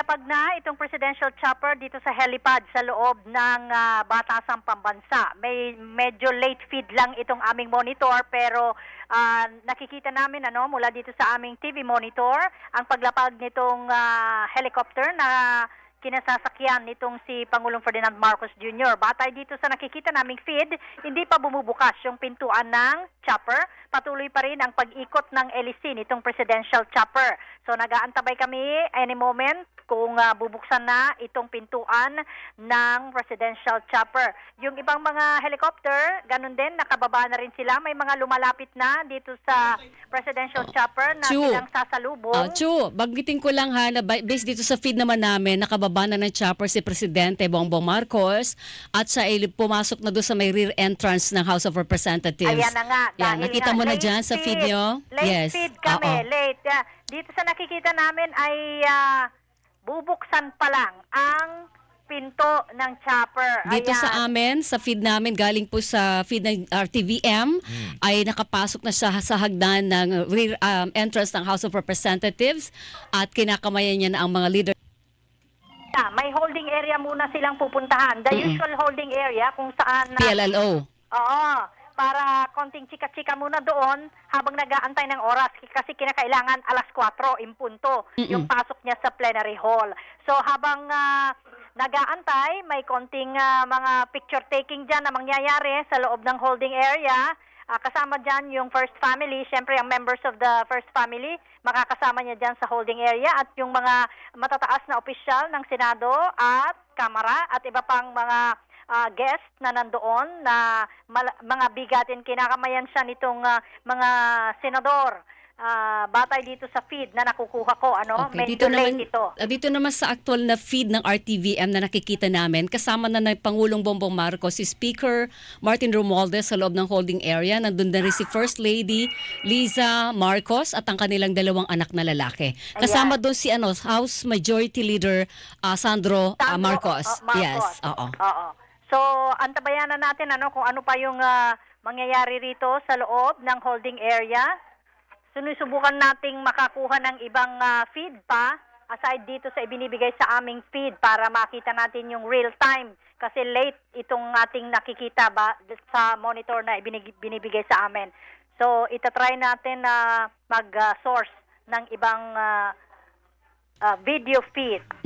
Kapag na itong presidential chopper dito sa helipad sa loob ng ah, Batasang Pambansa. May medyo late feed lang itong aming monitor pero ah, nakikita namin ano mula dito sa aming TV monitor ang paglapag nitong ah, helicopter na kinasasakyan nitong si Pangulong Ferdinand Marcos Jr. Batay dito sa nakikita naming feed, hindi pa bumubukas yung pintuan ng chopper. Patuloy pa rin ang pag-ikot ng LEC nitong presidential chopper. So nag-aantabay kami any moment kung ah, bubuksan na itong pintuan ng presidential chopper. Yung ibang mga helicopter, ganun din, nakababa na rin sila. May mga lumalapit na dito sa presidential chopper na Chu. silang sasalubong. Ah, Chu, bagitin ko lang ha, na ba- based dito sa feed naman namin, nakababa na ng chopper si Presidente Bongbong Marcos at siya ay pumasok na doon sa may rear entrance ng House of Representatives. Ayan na nga. Yan, nakita nga, mo na dyan sa feed feed. nyo? Late yes. feed kami, Oo. late. Ah, dito sa nakikita namin ay ah, bubuksan pa lang ang pinto ng chopper. Dito Ayan. sa amin, sa feed namin, galing po sa feed ng RTVM, ay nakapasok na siya sa hagdan ng rear um, entrance ng House of Representatives at kinakamayan niya na ang mga leader. Ah, May holding area muna silang pupuntahan. The Mm-mm. usual holding area kung saan... ah, PLLO. Oo. Para konting chika-chika muna doon habang nag-aantay ng oras kasi kinakailangan alas 4 impunto Mm-mm. yung pasok niya sa plenary hall. So habang ah, nag-aantay, may konting ah, mga picture taking dyan na mangyayari sa loob ng holding area. Ah, kasama dyan yung first family, syempre ang members of the first family, makakasama niya dyan sa holding area at yung mga matataas na opisyal ng Senado at Kamara at iba pang mga ah, guest na nandoon na mga bigatin kinakamayan siya nitong ah, mga senador. Ah, batay dito sa feed na nakukuha ko, ano? Okay, Medyo dito naman, late ito. ah, dito naman sa actual na feed ng RTVM na nakikita namin, kasama na ng Pangulong Bongbong Marcos, si Speaker Martin Romualdez sa loob ng holding area. Nandun na rin si First Lady Liza Marcos at ang kanilang dalawang anak na lalaki. Kasama doon si ano, House Majority Leader ah, Sandro, Sandro, Marcos. oh, Marcos. Yes, oo. Oo. So, antabayan na natin ano kung ano pa yung ah, mangyayari rito sa loob ng holding area. Sinusubukan nating makakuha ng ibang ah, feed pa aside dito sa ibinibigay sa aming feed para makita natin yung real time kasi late itong ating nakikita ba sa monitor na ibinig- binibigay sa amin. So, itatry natin na mag-source ng ibang ah, ah, video feed